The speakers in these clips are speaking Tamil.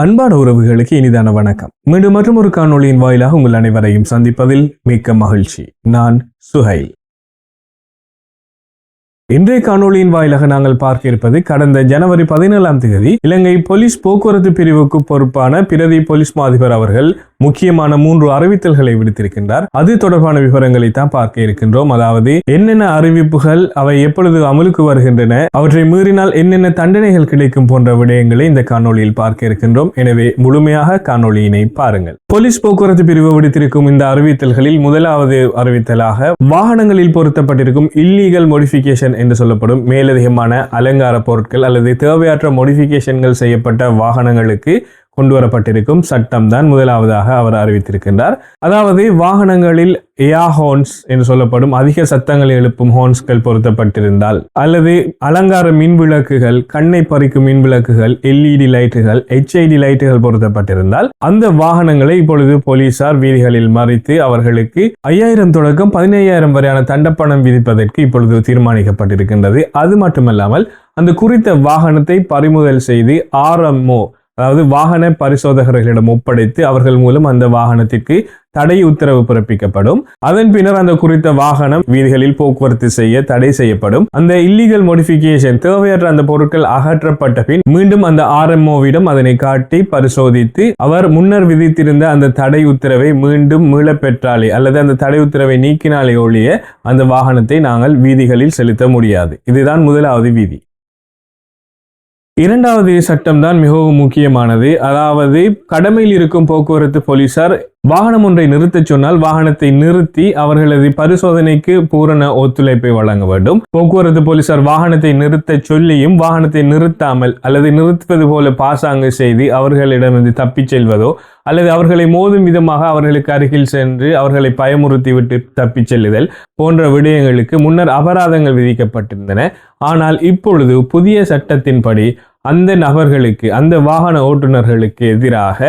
அன்பான உறவுகளுக்கு இனிதான வணக்கம். மீண்டும் மற்றும் ஒரு காணொலியின் வாயிலாக உங்கள் அனைவரையும் சந்திப்பதில் மிக்க மகிழ்ச்சி. நான் சுஹைல். இன்றைய காணொலியின் வாயிலாக நாங்கள் பார்க்க இருப்பது கடந்த ஜனவரி பதினேழாம் தேதி இலங்கை போலீஸ் போக்குவரத்து பிரிவுக்கு பொறுப்பான பிரதி போலீஸ் மாதிபர் அவர்கள் முக்கியமான மூன்று அறிவித்தல்களை விடுத்திருக்கின்றார். அது தொடர்பான விவரங்களை தான் பார்க்க இருக்கின்றோம். அதாவது என்னென்ன அறிவிப்புகள் அவை எப்பொழுது அமலுக்கு வருகின்றன அவற்றை மீறினால் என்னென்ன தண்டனைகள் கிடைக்கும் போன்ற விடயங்களை இந்த காணொலியில் பார்க்க இருக்கின்றோம். எனவே முழுமையாக காணொலியினை பாருங்கள். போலீஸ் போக்குவரத்து பிரிவு விடுத்திருக்கும் இந்த அறிவித்தல்களில் முதலாவது அறிவித்தலாக வாகனங்களில் பொருத்தப்பட்டிருக்கும் இல்லீகல் மோடிபிகேஷன் என்று சொல்லப்படும் மேலதிகமான அலங்கார பொருட்கள் அல்லது தேவையற்ற மோடிஃபிகேஷன்கள் செய்யப்பட்ட வாகனங்களுக்கு கொண்டு வரப்பட்டிருக்கும் சட்டம் தான் முதலாவதாக அவர் அறிவித்திருக்கின்றார். அதாவது வாகனங்களில் ஏயா ஹோன்ஸ் என்று சொல்லப்படும் அதிக சத்தங்களை எழுப்பும் ஹோன்ஸ்கள் பொருத்தப்பட்டிருந்தால் அல்லது அலங்கார மின் விளக்குகள் கண்ணை பறிக்கும் மின் விளக்குகள் எல்இடி லைட்டுகள் ஹெச்ஐடி லைட்டுகள் பொருத்தப்பட்டிருந்தால் அந்த வாகனங்களை இப்பொழுது போலீசார் வீதிகளில் மறித்து அவர்களுக்கு ஐயாயிரம் தொடக்கம் பதினையாயிரம் வரையான தண்டப்பணம் விதிப்பதற்கு இப்பொழுது தீர்மானிக்கப்பட்டிருக்கின்றது. அது மட்டுமல்லாமல் அந்த குறித்த வாகனத்தை பறிமுதல் செய்து ஆர்எம்ஓ அதாவது வாகன பரிசோதகர்களிடம் ஒப்படைத்து அவர்கள் மூலம் அந்த வாகனத்திற்கு தடை உத்தரவு பிறப்பிக்கப்படும். அதன் பின்னர் அந்த குறித்த வாகனம் வீதிகளில் போக்குவரத்து செய்ய தடை செய்யப்படும். அந்த இல்லீகல் மோடிபிகேஷன் தேவையற்ற அந்த பொருட்கள் அகற்றப்பட்ட பின் மீண்டும் அந்த ஆர்எம்ஓவிடம் அதனை காட்டி பரிசோதித்து அவர் முன்னர் விதித்திருந்த அந்த தடை உத்தரவை மீண்டும் மீளப் பெற்றாலே அல்லது அந்த தடை உத்தரவை நீக்கினாலே ஒழிய அந்த வாகனத்தை நாங்கள் வீதிகளில் செலுத்த முடியாது. இதுதான் முதலாவது வீதி. இரண்டாவது சட்டம் தான் மிகவும் முக்கியமானது. அதாவது கடமையில் இருக்கும் போக்குவரத்து போலீசார் வாகனம் ஒன்றை நிறுத்தச் சொன்னால் வாகனத்தை நிறுத்தி அவர்களது பரிசோதனைக்கு பூரண ஒத்துழைப்பை வழங்க வேண்டும். போக்குவரத்து போலீசார் வாகனத்தை நிறுத்த சொல்லியும் வாகனத்தை நிறுத்தாமல் அல்லது நிறுத்துவது போல பாசாங்கு செய்து அவர்களிடமிருந்து தப்பிச் செல்வதோ அல்லது அவர்களை மோதும் விதமாக அவர்களுக்கு அருகில் சென்று அவர்களை பயமுறுத்தி விட்டு தப்பிச் செல்லுதல் போன்ற விடயங்களுக்கு முன்னர் அபராதங்கள் விதிக்கப்பட்டிருந்தன. ஆனால் இப்பொழுது புதிய சட்டத்தின்படி அந்த நபர்களுக்கு அந்த வாகன ஓட்டுநர்களுக்கு எதிராக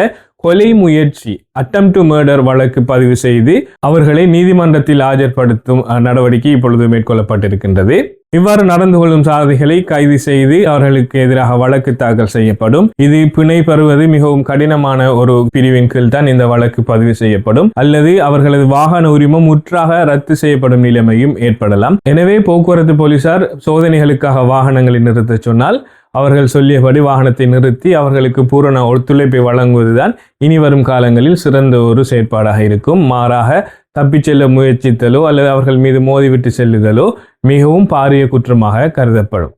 கொலை முயற்சி அட்டம் டு மர்டர் வழக்கு பதிவு செய்து அவர்களை நீதிமன்றத்தில் ஆஜர்படுத்தும் நடவடிக்கை இப்பொழுது மேற்கொள்ளப்பட்டிருக்கின்றது. இவ்வாறு நடந்து கொள்ளும் சாரதிகளை கைது செய்து அவர்களுக்கு எதிராக வழக்கு தாக்கல் செய்யப்படும். இது பிணை பெறுவது மிகவும் கடினமான ஒரு பிரிவின் கீழ் தான் இந்த வழக்கு பதிவு செய்யப்படும். அல்லது அவர்களது வாகன உரிமம் முற்றாக ரத்து செய்யப்படும் நிலைமையும் ஏற்படலாம். எனவே போக்குவரத்து போலீசார் சோதனைகளுக்காக வாகனங்களை நிறுத்தச் சொன்னால் அவர்கள் சொல்லியபடி வாகனத்தை நிறுத்தி அவர்களுக்கு பூரண ஒத்துழைப்பை வழங்குவதுதான் இனி வரும் காலங்களில் சிறந்த ஒரு செயற்பாடாக இருக்கும். மாறாக தப்பிச் செல்ல முயற்சித்தலோ அல்லது அவர்கள் மீது மோதிவிட்டு செல்லுதலோ மிகவும் பாரிய குற்றமாக கருதப்படும்.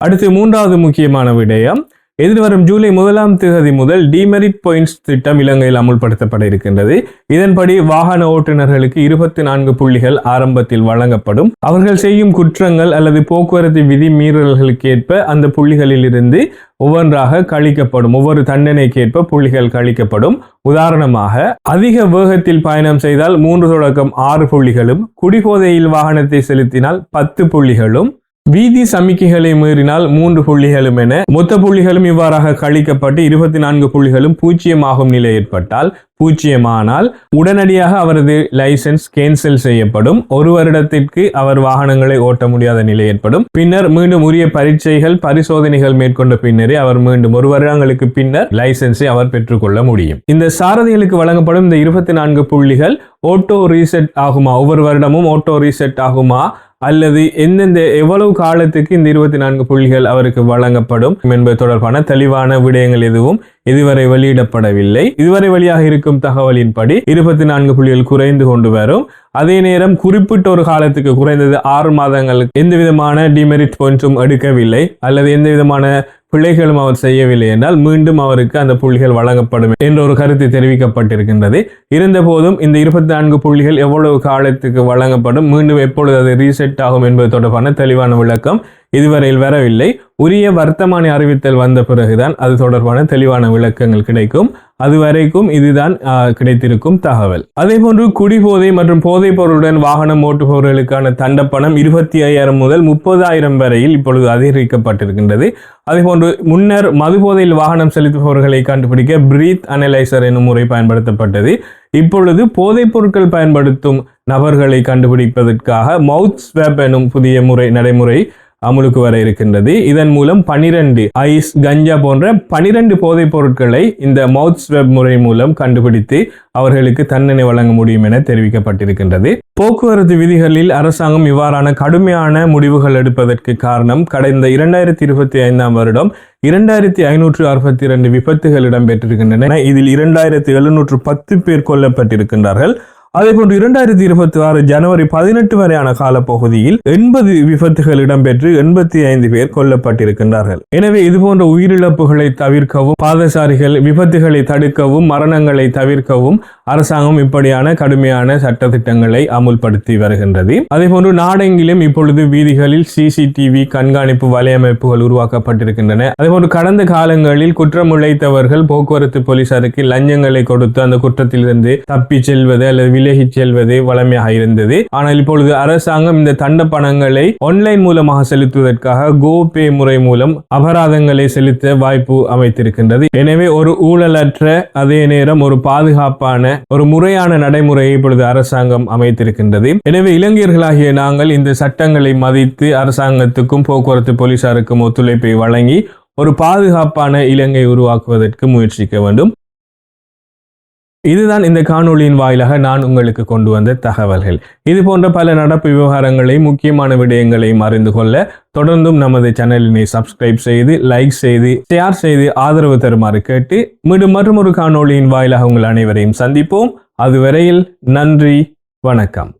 அடுத்து மூன்றாவது முக்கியமான விடயம் எதிர்வரும் ஜூலை முதலாம் தேதி முதல் டிமெரிட் பாயிண்ட்ஸ் திட்டம் இலங்கையில் அமுல்படுத்தப்பட இருக்கின்றது. இதன்படி வாகன ஓட்டுநர்களுக்கு இருபத்தி நான்கு புள்ளிகள் ஆரம்பத்தில் வழங்கப்படும். அவர்கள் செய்யும் குற்றங்கள் அல்லது போக்குவரத்து விதி மீறல்களுக்கு ஏற்ப அந்த புள்ளிகளில் இருந்து ஒவ்வொன்றாக கழிக்கப்படும். ஒவ்வொரு தண்டனைக்கேற்ப புள்ளிகள் கழிக்கப்படும். உதாரணமாக அதிக வேகத்தில் பயணம் செய்தால் மூன்று தொடக்கம் ஆறு புள்ளிகளும் குடிபோதையில் வாகனத்தை செலுத்தினால் பத்து புள்ளிகளும் வீதி சமிக்கைகளை மீறினால் மூன்று புள்ளிகளும் என மொத்த புள்ளிகளும் இவ்வாறாக கழிக்கப்பட்டு இருபத்தி நான்கு புள்ளிகளும் பூஜ்ஜியமாகும் நிலை ஏற்பட்டால் பூஜ்ஜியமானால் உடனடியாக அவரது லைசென்ஸ் கேன்சல் செய்யப்படும். ஒரு வருடத்திற்கு அவர் வாகனங்களை ஓட்ட முடியாத நிலை ஏற்படும். பின்னர் மீண்டும் உரிய பரீட்சைகள் பரிசோதனைகள் மேற்கொண்ட பின்னரே அவர் மீண்டும் ஒரு வருடங்களுக்கு பின்னர் லைசென்ஸை அவர் பெற்றுக்கொள்ள முடியும். இந்த சாரதிகளுக்கு வழங்கப்படும் இந்த இருபத்தி நான்கு புள்ளிகள் ஓட்டோ ரீசெட் ஆகுமா? ஒவ்வொரு வருடமும் ஓட்டோ ரீசெட் ஆகுமா? அல்லது எந்தெந்த எவ்வளவு காலத்துக்கு இந்த இருபத்தி நான்கு புள்ளிகள் அவருக்கு வழங்கப்படும் என்பது தொடர்பான தெளிவான விடயங்கள் எதுவும் இதுவரை வெளியிடப்படவில்லை. இதுவரை வழியாக இருக்கும் தகவலின்படி இருபத்தி நான்கு புள்ளிகள் குறைந்து கொண்டு வரும். அதே நேரம் குறிப்பிட்ட ஒரு காலத்துக்கு குறைந்தது ஆறு மாதங்களுக்கு எந்த விதமான டிமெரிட் பாயிண்ட்ஸும் எடுக்கவில்லை. அல்லது எந்த விதமான பிழைகளும் அவர் செய்யவில்லை என்றால் மீண்டும் அவருக்கு அந்த புள்ளிகள் வழங்கப்படும் என்ற ஒரு கருத்து தெரிவிக்கப்பட்டிருக்கின்றது. இருந்தபோதும் இந்த இருபத்தி நான்கு புள்ளிகள் எவ்வளவு காலத்துக்கு வழங்கப்படும்? மீண்டும் எப்பொழுது அது ரீசெட் ஆகும் என்பது தொடர்பான தெளிவான விளக்கம் இதுவரையில் வரவில்லை. உரிய வர்த்தமானி அறிவித்தல் வந்த பிறகுதான் அது தொடர்பான தெளிவான விளக்கங்கள் கிடைக்கும். அதுவரைக்கும் இதுதான் கிடைத்திருக்கும் தகவல். அதே போன்று குடிபோதை மற்றும் போதைப் பொருளுடன் வாகனம் ஓட்டுபவர்களுக்கான தண்டப்பணம் இருபத்தி ஐயாயிரம் முதல் முப்பதாயிரம் வரையில் இப்பொழுது அதிகரிக்கப்பட்டிருக்கின்றது. அதேபோன்று முன்னர் மதுபோதையில் வாகனம் செலுத்துபவர்களை கண்டுபிடிக்க பிரீத் அனலைசர் எனும் முறை பயன்படுத்தப்பட்டது. இப்பொழுது போதைப் பொருட்கள் பயன்படுத்தும் நபர்களை கண்டுபிடிப்பதற்காக மவுத் ஸ்வேப் எனும் புதிய முறை நடைமுறை அமுலுக்கு வர இருக்கின்றது. இதன் மூலம் பனிரெண்டு ஐஸ் கஞ்சா போன்ற பனிரெண்டு போதைப் பொருட்களை இந்த மவுத் ஸ்வெப் முறை மூலம் கண்டுபிடித்து அவர்களுக்கு தண்டனை வழங்க முடியும் என தெரிவிக்கப்பட்டிருக்கின்றது. போக்குவரத்து விதிகளில் அரசாங்கம் இவ்வாறான கடுமையான முடிவுகள் எடுப்பதற்கு காரணம் கடந்த இரண்டாயிரத்தி இருபத்தி ஐந்தாம் வருடம் இரண்டாயிரத்தி ஐநூற்று அறுபத்தி இரண்டு விபத்துகள் இடம்பெற்றிருக்கின்றன. இதில் இரண்டாயிரத்தி எழுநூற்று பத்து பேர் கொல்லப்பட்டிருக்கின்றார்கள். அதேபோன்று இரண்டாயிரத்தி இருபத்தி ஆறு ஜனவரி பதினெட்டு வரையான காலப்பகுதியில் எண்பது விபத்துகள் இடம்பெற்று எண்பத்தி ஐந்து பேர் கொல்லப்பட்டிருக்கின்றார்கள். எனவே இதுபோன்ற உயிரிழப்புகளை தவிர்க்கவும் பாதசாரிகள் விபத்துகளை தடுக்கவும் மரணங்களை தவிர்க்கவும் அரசாங்கம் இப்படியான கடுமையான சட்ட திட்டங்களை அமுல்படுத்தி வருகின்றது. அதேபோன்று நாடெங்கிலும் இப்பொழுது வீதிகளில் சிசிடிவி கண்காணிப்பு வலையமைப்புகள் உருவாக்கப்பட்டிருக்கின்றன. அதேபோன்று கடந்த காலங்களில் குற்றம் உழைத்தவர்கள் போக்குவரத்து போலீசாருக்கு லஞ்சங்களை கொடுத்து அந்த குற்றத்திலிருந்து தப்பி செல்வது அல்லது விலகிச் செல்வது வளமையாக இருந்தது. ஆனால் இப்பொழுது அரசாங்கம் இந்த தண்ட பணங்களை ஆன்லைன் மூலமாக செலுத்துவதற்காக கோபே முறை மூலம் அபராதங்களை செலுத்த வாய்ப்பு அமைத்திருக்கின்றது. எனவே ஒரு ஊழலற்ற அதே நேரம் ஒரு பாதுகாப்பான ஒரு முறையான நடைமுறையை இப்பொழுது அரசாங்கம் அமைத்திருக்கின்றது. எனவே இளைஞர்களாகிய நாங்கள் இந்த சட்டங்களை மதித்து அரசாங்கத்துக்கும் போக்குவரத்து போலீசாருக்கும் ஒத்துழைப்பை வழங்கி ஒரு பாதுகாப்பான இலங்கை உருவாக்குவதற்கு முயற்சிக்க வேண்டும். இதுதான் இந்த காணொளியின் வாயிலாக நான் உங்களுக்கு கொண்டு வந்த தகவல்கள். இது போன்ற பல நடப்பு விவகாரங்களையும் முக்கியமான விடயங்களையும் அறிந்து கொள்ள தொடர்ந்தும் நமது சேனலினை சப்ஸ்கிரைப் செய்து லைக் செய்து ஷேர் செய்து ஆதரவு தருமாறு கேட்டு மீண்டும் மற்றும் ஒரு காணொளியின் வாயிலாக உங்கள் அனைவரையும் சந்திப்போம். அதுவரையில் நன்றி வணக்கம்.